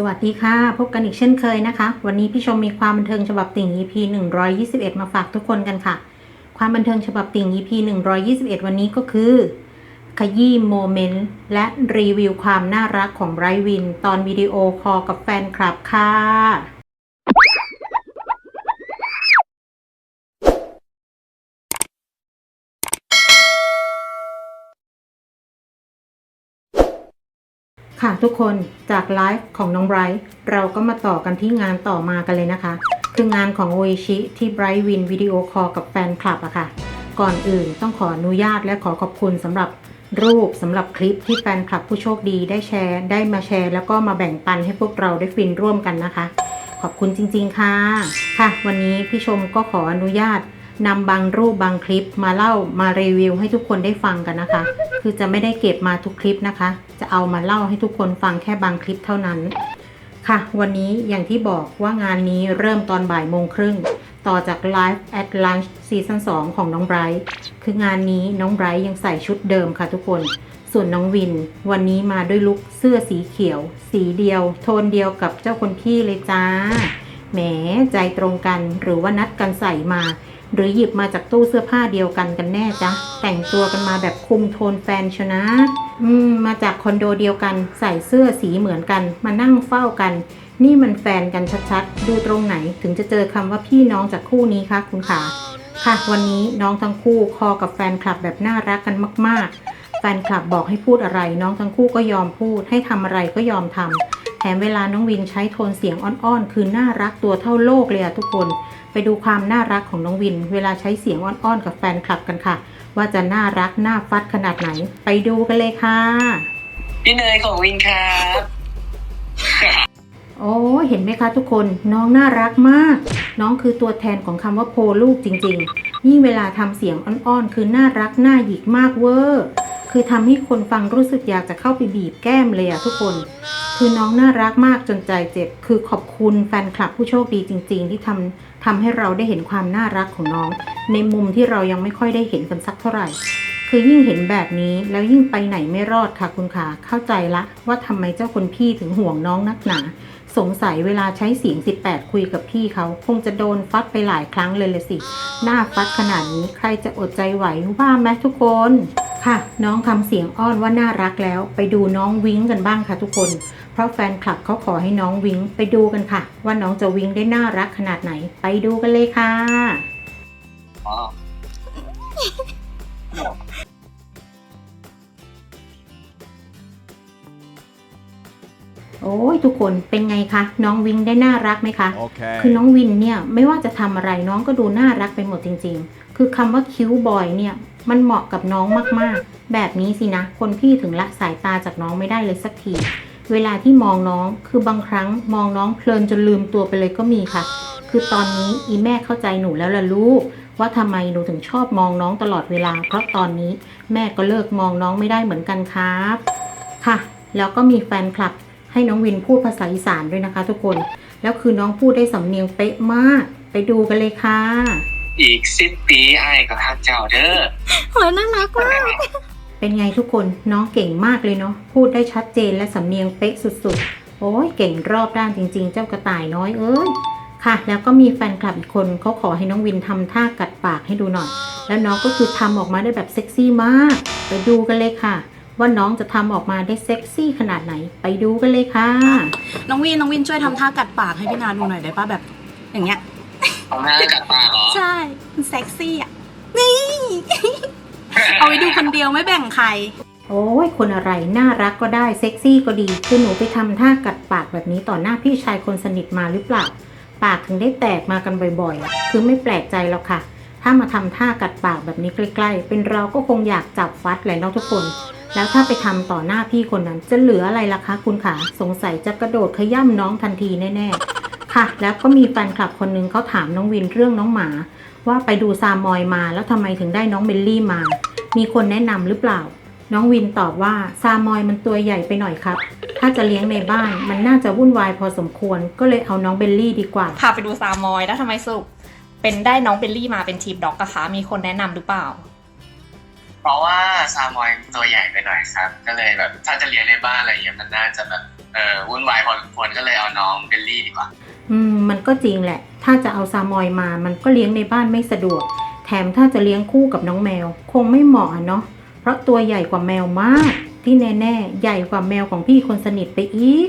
สวัสดีค่ะ พบกันอีกเช่นเคยนะคะ วันนี้พี่ชมมีความบันเทิงฉบับติ่ง EP 121 มาฝากทุกคนกันค่ะ ความบันเทิงฉบับติ่ง EP 121 วันนี้ก็คือ ขยี้โมเมนต์และรีวิวความน่ารักของไรวิน ตอนวิดีโอคอลกับแฟนคลับค่ะ ค่ะทุกคนจากไลฟ์ของน้องไบรท์เราก็มาต่อกันที่งานต่อมากันเลยนะคะ คืองานของโออิชิที่ไบรท์วินวิดีโอคอลกับแฟนคลับอะค่ะ ก่อนอื่นต้องขออนุญาตและขอขอบคุณสำหรับรูปสำหรับคลิปที่แฟนคลับผู้โชคดีได้แชร์ ได้มาแชร์ แล้วก็มาแบ่งปันให้พวกเราได้ฟินร่วมกันนะคะ ขอบคุณจริงๆค่ะ ค่ะ วันนี้พี่ชมก็ขออนุญาต นำบางรูปบางคลิปมาเล่ามารีวิวให้ทุกคนได้ฟังกันนะคะ คือจะไม่ได้เก็บมาทุกคลิปนะคะ จะเอามาเล่าให้ทุกคนฟังแค่บางคลิปเท่านั้น ค่ะ วันนี้อย่างที่บอกว่างานนี้เริ่มตอนบ่ายโมงครึ่ง ต่อจาก Live at Lunch ซีซั่น2ของน้องไบรท์คืองานนี้น้องไบรท์ยังใส่ชุดเดิมค่ะทุกคน ส่วนน้องวิน วันนี้มาด้วยลุคเสื้อสีเขียว สีเดียว โทนเดียวกับเจ้าคนพี่เลยจ้า แหมใจตรงกันหรือว่านัดกันใส่มา หรือหยิบมาจากตู้เสื้อผ้าเดียวกันกันแน่จ๊ะ แต่งตัวกันมาแบบคุมโทนแฟนชนะอืมมาจากคอนโดเดียวกัน ใส่เสื้อสีเหมือนกัน มานั่งเฝ้ากัน นี่มันแฟนกันชัดๆ ดูตรงไหนถึงจะเจอคำว่าพี่น้องจากคู่นี้คะคุณขาค่ะ วันนี้น้องทั้งคู่คอกับแฟนคลับแบบน่ารักกันมาก ๆ แฟนคลับบอกให้พูดอะไร น้องทั้งคู่ก็ยอมพูดให้ทำอะไรก็ยอมทำ แถมเวลาน้องวินใช้โทนเสียงอ่อนๆ คือน่ารักตัวเท่าโลกเลยอะทุกคน ไปดูความน่ารักของน้องวิน เวลาใช้เสียงอ่อนๆ กับแฟนคลับกันค่ะ ว่าจะน่ารักน่าฟัดขนาดไหน ไปดูกันเลยค่ะ พี่เนยของวินครับ โอ้เห็นไหมคะทุกคนน้องน่ารักมาก น้องคือตัวแทนของคำว่าโพลูกจริงๆ ยิ่งเวลาทำเสียงอ่อนๆ คือน่ารักน่าหยิกมากเวอร์ คือทำให้คนฟังรู้สึกอยากจะเข้าไปบีบแก้มเลยอะทุกคน คือน้องน่ารักมากจนใจเจ็บ คือขอบคุณแฟนคลับผู้โชคดีจริง ๆ ที่ทำทำให้เราได้เห็นความน่ารักของน้อง ในมุมที่เรายังไม่ค่อยได้เห็นกันสักเท่าไหร่ คือยิ่งเห็นแบบนี้แล้วยิ่งไปไหนไม่รอดค่ะคุณขาเข้าใจละว่าทำไมเจ้าคนพี่ถึงห่วงน้องนักหนาสงสัยเวลาใช้เสียง 18 คุยกับพี่เขา คงจะโดนฟัดไปหลายครั้งเลยลยสิ หน้าฟัดขนาดนี้ใครจะอดใจไหวว่าไหมทุกคน ค่ะ น้องทำเสียงอ้อนว่าน่ารักแล้ว ไปดูน้องวิ้งกันบ้างค่ะทุกคน เพราะแฟนคลับเขาขอให้น้องวิ้งไปดูกันค่ะ ว่าน้องจะวิ้งได้น่ารักขนาดไหน ไปดูกันเลยค่ะอ๋อโอ้ยทุกคนเป็นไงคะ น้องวิ้งได้น่ารักไหมคะ Okay. คือน้องวินเนี่ยไม่ว่าจะทำอะไรน้องก็ดูน่ารักไปหมดจริง ๆ คือคำว่าคิ้วบอยเนี่ย มันเหมาะกับน้องมากๆ แบบนี้สินะ คนพี่ถึงละสายตาจากน้องไม่ได้เลยสักที เวลาที่มองน้องคือบางครั้งมองน้องเพลินจนลืมตัวไปเลยก็มีค่ะ คือตอนนี้อีแม่เข้าใจหนูแล้วล่ะลูกว่าทำไมหนูถึงชอบมองน้องตลอดเวลา เพราะตอนนี้แม่ก็เลิกมองน้องไม่ได้เหมือนกันครับ ค่ะ แล้วก็มีแฟนคลับให้น้องวินพูดภาษาอีสานด้วยนะคะ ทุกคน แล้วคือน้องพูดได้สำเนียงเป๊ะมาก ไปดูกันเลยค่ะ อีกสิบปีไอ้ายก็ฮักเจ้าเด้อ โหยน่ารักมาก เป็นไงทุกคนน้องเก่งมากเลยเนาะพูดได้ชัดเจนและสำเนียงเป๊ะสุดๆ โอ้ยเก่งรอบด้านจริงๆ เจ้ากระต่ายน้อยเอ้ยค่ะ แล้วก็มีแฟนคลับอีกคนเขาขอให้น้องวินทำท่ากัดปากให้ดูหน่อย แล้วน้องก็คือทำออกมาได้แบบเซ็กซี่มาก ไปดูกันเลยค่ะ ว่าน้องจะทำออกมาได้เซ็กซี่ขนาดไหน ไปดูกันเลยค่ะ น้องวินน้องวินช่วยทำท่ากัดปากให้พี่นาดูหน่อยได้ป่ะแบบ อย่างเงี้ย เอาหน้ากัดปากเหรอใช่มันเซ็กซี่อะ นี่ เอาไว้ดูคนเดียวไม่แบ่งใคร โอ้ยคนอะไรน่ารักก็ได้เซ็กซี่ก็ดีคือหนูไปทำท่ากัดปากแบบนี้ต่อหน้าพี่ชายคนสนิทมาหรือเปล่า ปากถึงได้แตกมากันบ่อยๆคือไม่แปลกใจหรอกค่ะ ถ้ามาทำท่ากัดปากแบบนี้ใกล้ ๆ เป็นเราก็คงอยากจับฟัดแหละเนาะทุกคน แล้วถ้าไปทำต่อหน้าพี่คนนั้นจะเหลืออะไรล่ะคะคุณขาสงสัยจะกระโดดขย่ำน้องทันทีแน่ๆ ค่ะ แล้วก็มีแฟนคลับคนหนึงเขาถามน้องวินเรื่องน้องหมา ว่าไปดูซามอยมาแล้วทำไมถึงได้น้องเบลลี่มา มีคนแนะนำหรือเปล่า น้องวินตอบว่าซามอยมันตัวใหญ่ไปหน่อยครับ ถ้าจะเลี้ยงในบ้านมันน่าจะวุ่นวายพอสมควร ก็เลยเอาน้องเบลลี่ดีกว่าพาไปดูซามอยแล้วทำไมสรุปเป็นได้น้องเบลลี่มาเป็นทีมด็อกอะคะมีคนแนะนำหรือเปล่า เพราะว่าซามอยตัวใหญ่ไปหน่อยครับ ก็เลยแบบถ้าจะเลี้ยงในบ้านอะไรอย่างเงี้ยมันน่าจะแบบเอออวุ่นวายพอสมควรก็เลยเอาน้องเบลลี่ดีกว่า อืมมันก็จริงแหละ ถ้าจะเอาซามอยมา มันก็เลี้ยงในบ้านไม่สะดวก แถมถ้าจะเลี้ยงคู่กับน้องแมว คงไม่เหมาะเนาะ เพราะตัวใหญ่กว่าแมวมาก ที่แน่ๆ ใหญ่กว่าแมวของพี่คนสนิทไปอีก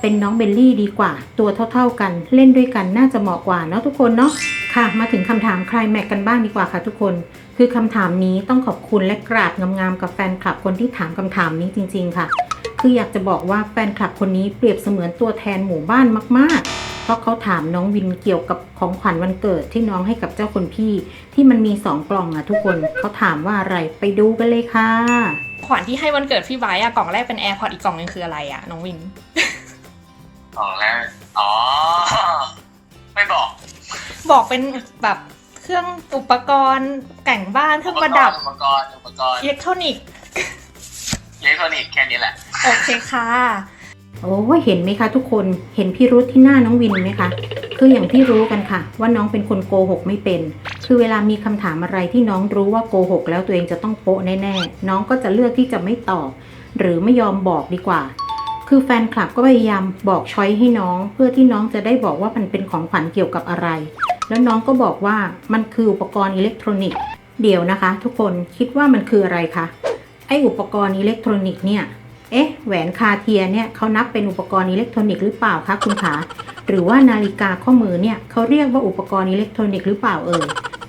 เป็นน้องเบลลี่ดีกว่า ตัวเท่าๆกัน เล่นด้วยกันน่าจะเหมาะกว่าเนาะทุกคนเนาะ ค่ะ มาถึงคำถามคลายแม็กกันบ้างดีกว่าค่ะทุกคน คือคำถามนี้ต้องขอบคุณและกราบงามๆกับแฟนคลับคนที่ถามคำถามนี้จริง ๆ ค่ะ คืออยากจะบอกว่าแฟนคลับคนนี้เปรียบเสมือนตัวแทนหมู่บ้านมากๆ เพราะเขาถามน้องวินเกี่ยวกับของขวัญวันเกิดที่น้องให้กับเจ้าคนพี่ ที่มันมีสองกล่องอะทุกคนเขาถามว่าอะไรไปดูกันเลยค่ะ ขวัญที่ให้วันเกิดพี่ไบร์ทอะกล่องแรกเป็น AirPod อีกกล่องนึงคืออะไรอะน้องวินของแล้วอ๋อ ไม่บอก บอกเป็นแบบเครื่องอุปกรณ์แต่งบ้านเครื่องประดับอุปกรณ์อุปกรณ์อิเล็กทรอนิกส์อิเล็กทรอนิกส์แค่นี้แหละ โอเคค่ะ โอ้เห็นไหมคะทุกคนเห็นพี่รุธที่หน้าน้องวินไหมคะคืออย่างที่รู้กันค่ะ ว่าน้องเป็นคนโกหกไม่เป็น คือเวลามีคำถามอะไรที่น้องรู้ว่าโกหก แล้วตัวเองจะต้องโปะแน่ๆ น้องก็จะเลือกที่จะไม่ตอบ หรือไม่ยอมบอกดีกว่า คือแฟนคลับก็พยายามบอกช้อยให้น้อง เพื่อที่น้องจะได้บอกว่ามันเป็นของขวัญเกี่ยวกับอะไร แล้วน้องก็บอกว่ามันคืออุปกรณ์อิเล็กทรอนิกส์เดี๋ยวนะคะ ทุกคนคิดว่ามันคืออะไรคะไออุปกรณ์อิเล็กทรอนิกส์เนี่ย เอ๊ะ แหวนคาเทียเนี่ยเขานับเป็นอุปกรณ์อิเล็กทรอนิกส์หรือเปล่าคะคุณขา หรือว่านาฬิกาข้อมือเนี่ยเขาเรียกว่าอุปกรณ์อิเล็กทรอนิกส์หรือเปล่าเอ่ย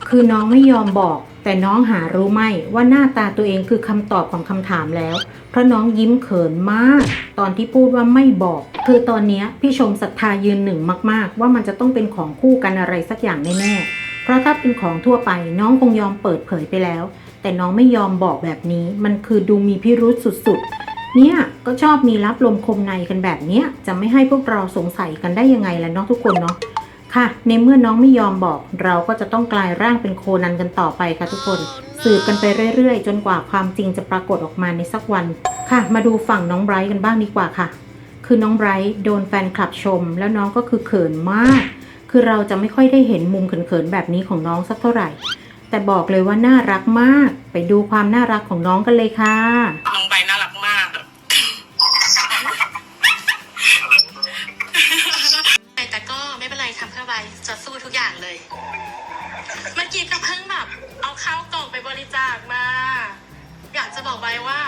คือน้องไม่ยอมบอก แต่น้องหารู้ไหมว่าหน้าตาตัวเองคือคำตอบของคำถามแล้ว เพราะน้องยิ้มเขินมาก ตอนที่พูดว่าไม่บอก คือตอนนี้พี่ชมศรัทธายืนหนึ่งมาก ๆ ว่ามันจะต้องเป็นของคู่กันอะไรสักอย่างแน่ๆ เพราะถ้าเป็นของทั่วไปน้องคงยอมเปิดเผยไปแล้ว แต่น้องไม่ยอมบอกแบบนี้ มันคือดูมีพิรุษสุดๆ เนี่ยก็ชอบมีรับลมคมในกันแบบเนี้ยจะไม่ให้พวกเราสงสัยกันได้ยังไงล่ะเนาะทุกคนเนาะค่ะ ในเมื่อน้องไม่ยอมบอก เราก็จะต้องกลายร่างเป็นโคนันกันต่อไปค่ะทุกคน สืบกันไปเรื่อยๆ จนกว่าความจริงจะปรากฏออกมาในสักวันค่ะ มาดูฝั่งน้องไบรท์กันบ้างดีกว่าค่ะ คือน้องไบรท์โดนแฟนคลับชม แล้วน้องก็คือเขินมาก คือเราจะไม่ค่อยได้เห็นมุมเขินๆแบบนี้ของน้องสักเท่าไหร่ แต่บอกเลยว่าน่ารักมาก ไปดูความน่ารักของน้องกันเลยค่ะ จาคมา อยากจะบอกใบว่า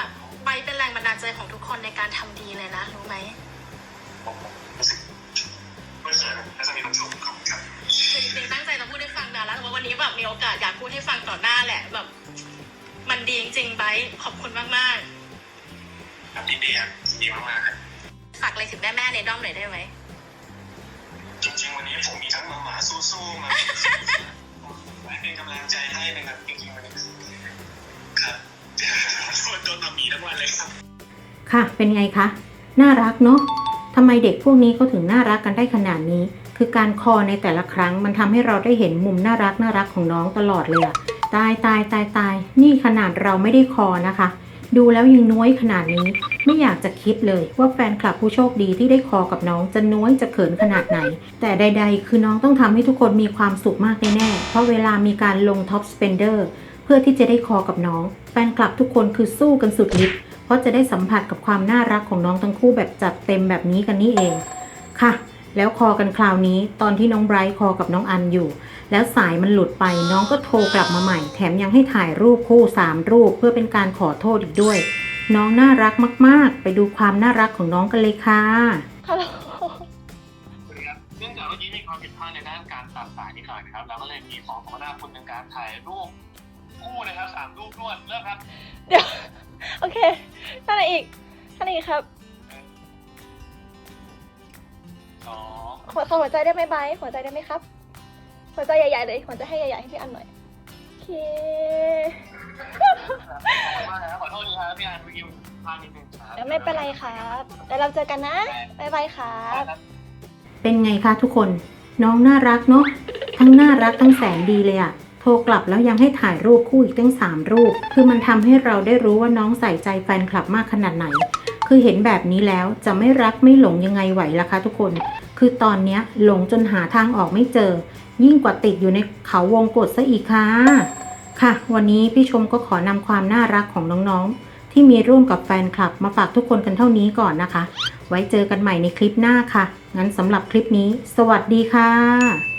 ใบเป็นแรงบันดาลใจของทุกคนในการทำดีเลยนะ รู้ไหม ไม่เคยน่าจะมีความสุขครับจริงๆตั้งใจจะพูดให้ฟังนานแล้วแต่ว่าวันนี้แบบมีโอกาสอยากพูดให้ฟังต่อหน้าแหละแบบ มันดีจริงๆใบขอบคุณมากครับดีดีครับดีมากๆครับๆฝากอะไรถึงแม่ๆในด้อมหน่อยได้ไหมจริงๆวันนี้ผมมีทั้งมาหมาสู้ๆมาเป็นกำลังใจให้นะครับจริงๆวันนี้ครับ โดนมาหมีทั้งวันเลยครับ ค่ะ เป็นไงคะ น่ารักเนาะทำไมเด็กพวกนี้เขาถึงน่ารักกันได้ขนาดนี้ คือการคอในแต่ละครั้งมันทำให้เราได้เห็นมุมน่ารักน่ารักของน้องตลอดเลยอะตายตายตายตาย นี่ขนาดเราไม่ได้คอนะคะ ดูแล้วยังน้อยขนาดนี้ ไม่อยากจะคิดเลยว่าแฟนคลับผู้โชคดีที่ได้คอกับน้องจะน้อยจะเขินขนาดไหน แต่ใด ๆ คือน้องต้องทำให้ทุกคนมีความสุขมากแน่ๆ เพราะเวลามีการลงท็อปสเปนเดอร์ พื่อที่จะได้คอกับน้อง แฟนคลับทุกคนคือสู้กันสุดฤทธิ์เพราะจะได้สัมผัสกับความน่ารักของน้องทั้งคู่แบบจัดเต็มแบบนี้กันนี่เองค่ะ แล้วคอกันคราวนี้ตอนที่น้องไบรท์คอกับน้องอันอยู่ แล้วสายมันหลุดไปน้องก็โทรกลับมาใหม่ แถมยังให้ถ่ายรูปคู่สามรูป เพื่อเป็นการขอโทษอีกด้วย น้องน่ารักมาก ๆ ไปดูความน่ารักของน้องกันเลยค่ะฮัลโหลสวัสดีครับเนื่องจากเมื่อกี้มีความผิดพลาดในด้านการตัดสายนิดหน่อยนะครับเราก็เลยมีของของหน้าคุณเป็นการถ่ายรูป คู่นะครับสามรูปรวดเริ่มครับเดี๋ยว โอเคท่านไหนอีกท่านไหนอีกครับ สองขอขอหัวใจได้ไหมไบร์ทหัวใจได้ไหมครับ หัวใจใหญ่ๆเลยหัวใจให้ใหญ่ๆให้พี่อันหน่อยโอเคมากนะครับขอโทษทีครับพี่อันเมื่อกี้พลาดนิดนึงครับแล้วไม่เป็นไรครับเดี๋ยวเราเจอกันนะบ๊ายบายครับเป็นไงคะทุกคน น้องน่ารักเนาะทั้งน่ารักทั้งแสนดีเลยอะ โทรกลับแล้วยังให้ถ่ายรูปคู่อีกตั้งสามรูป คือมันทำให้เราได้รู้ว่าน้องใส่ใจแฟนคลับมากขนาดไหน คือเห็นแบบนี้แล้วจะไม่รักไม่หลงยังไงไหวล่ะคะทุกคน คือตอนเนี้ยหลงจนหาทางออกไม่เจอ ยิ่งกว่าติดอยู่ในเขาวงกฏซะอีกค่ะ ค่ะ วันนี้พี่ชมก็ขอนำความน่ารักของน้องๆ ที่มีร่วมกับแฟนคลับมาฝากทุกคนกันเท่านี้ก่อนนะคะ ไว้เจอกันใหม่ในคลิปหน้าค่ะ งั้นสำหรับคลิปนี้ สวัสดีค่ะ